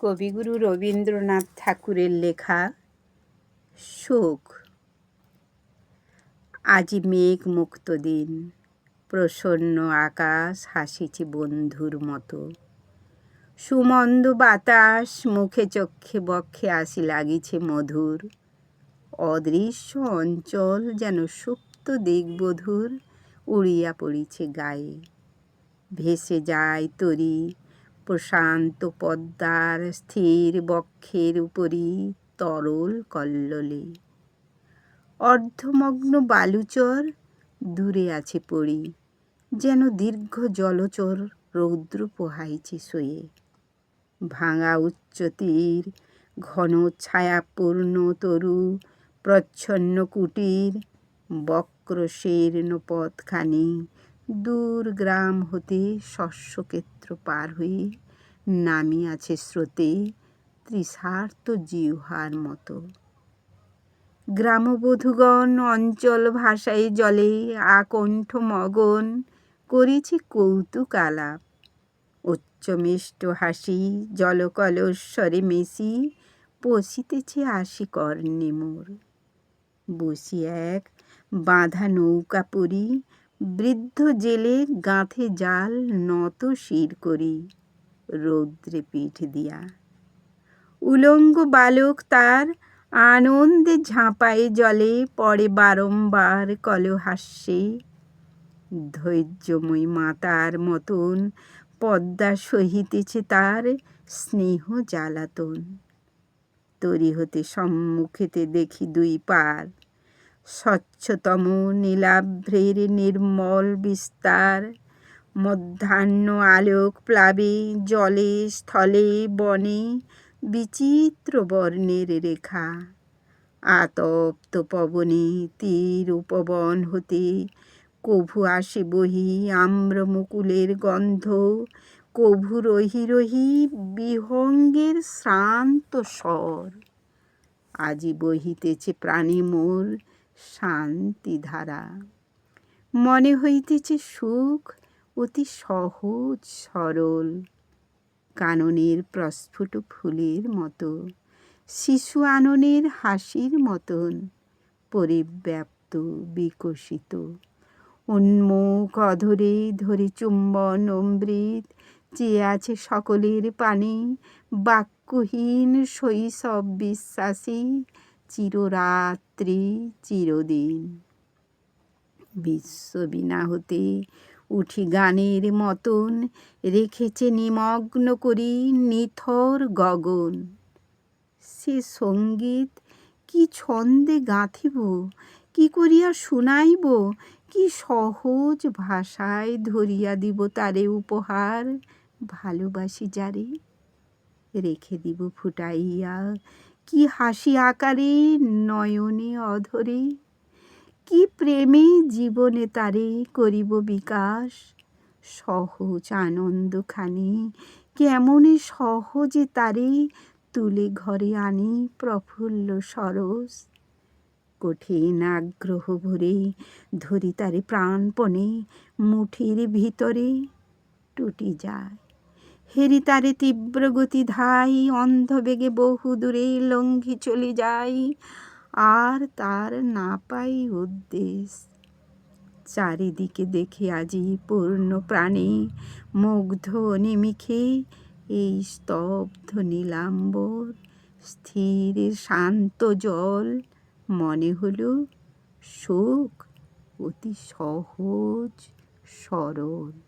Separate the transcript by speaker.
Speaker 1: কবিগুরু রবীন্দ্রনাথ ঠাকুরের লেখা শোক। আজি মেঘ মুক্ত দিন, প্রসন্ন আকাশ হাসিছে বন্ধুর মতো। সুমন্দ বাতাস মুখে চক্ষে বক্ষে আসি লাগিছে মধুর। অদৃশ্য অঞ্চল যেন সুপ্ত দিগবধূর উড়িয়া পড়িছে গায়ে। ভেসে যায় তরি প্রশান্ত পদ্মার স্থির বক্ষের উপরই তরল কল্লোলে। অর্ধমগ্ন বালুচর দূরে আছে পড়ি, যেন দীর্ঘ জলচর রৌদ্র পোহাইছে শোয়ে। ভাঙা উচ্চ তীর ঘন ছায়াপূর্ণ তরু প্রচ্ছন্ন কুটির বক্র শীর্ণ পথখানি দূর গ্রাম হতে শস্যক্ষেত্র পার হয়ে নামিয়াছে স্রোতে ত্রিসার্থ জিহ্বার মতো। গ্রামবধূগণ অঞ্চল ভাষায় জলে আকণ্ঠ মগন করেছে কৌতুক আলাপ উচ্চমিষ্ট হাসি জলকলস্বরে মেশি পশিতেছে আসি কর্ণে মোর বসি এক বাঁধা নৌকা পরি বৃদ্ধ জেলে গাঁথে জাল নত শির করি, রৌদ্রে পিঠ দিয়া। উলঙ্গ বালক তার আনন্দে ঝাঁপায় জলে, পড়ে বারংবার কলহাস্যে। ধৈর্যময়ী মাতার মতন পদ্মা সহিতেছে তার স্নেহ জ্বালাতন। তরি হতে সম্মুখেতে দেখি দুই পার স্বচ্ছতম, নীলাভ্রের নির্মল বিস্তার, মধ্যাহ্ন আলোক প্লাবে, জলে, স্থলে, বনে, বিচিত্র বর্ণের রেখা। আতপ্ত পবনে তীর উপবন হতে, কভু আসে বহি আম্রমুকুলের গন্ধ, কভু রহি রহি বিহঙ্গের শ্রান্ত স্বর। আজি বহিতেছে প্রাণী মোর শান্তি ধারা মনে হইতেছে সুখ অতি সহজ, সরল। কাননের প্রস্ফুট ফুলের মতো, শিশু আননের হাসির মতন পরিব্যাপ্ত, বিকশিত। উন্মুখ অধরে ধরে চুম্বন অমৃত, চেয়ে আছে সকলের পানে, বাক্যহীন শৈশব বিশ্বাসী চিররাত্রি, চিরদিন। বিশ্ববিনা হতে উঠি গানের মতন, রেখেছে নিমগ্ন করি নিথর গগন। সে সংগীত কি ছন্দে গাঁথিব, কি করিয়া শুনাইব, কি সহজ ভাষায় ধরিয়া দিব তারে উপহার, ভালোবাসি যারে, রেখে দিব ফুটাইয়া কি হাসি আকারে, নয়নে অধরে? কি প্রেমে জীবনে তারে করিব বিকাশ? সহজ আনন্দখানি কেমনে সহজে তারে তুলে ঘরে আনি প্রফুল্ল সরস কঠিন আগ্রহ ভরে ধরি তারে প্রাণপণে মুঠির ভিতরে টুটি যায়। হেরি তারে তীব্র গতি ধাই, অন্ধবেগে বহু দূরে লঙ্ঘি চলে যাই। আর তার না পাই উদ্দেশ। চারিদিকে দেখে আজি পূর্ণ প্রাণে মুগ্ধ নিমিখে এই স্তব্ধ নীলাম্বর, স্থির শান্ত জল, মনে হলো শোক অতি সহজ সরল।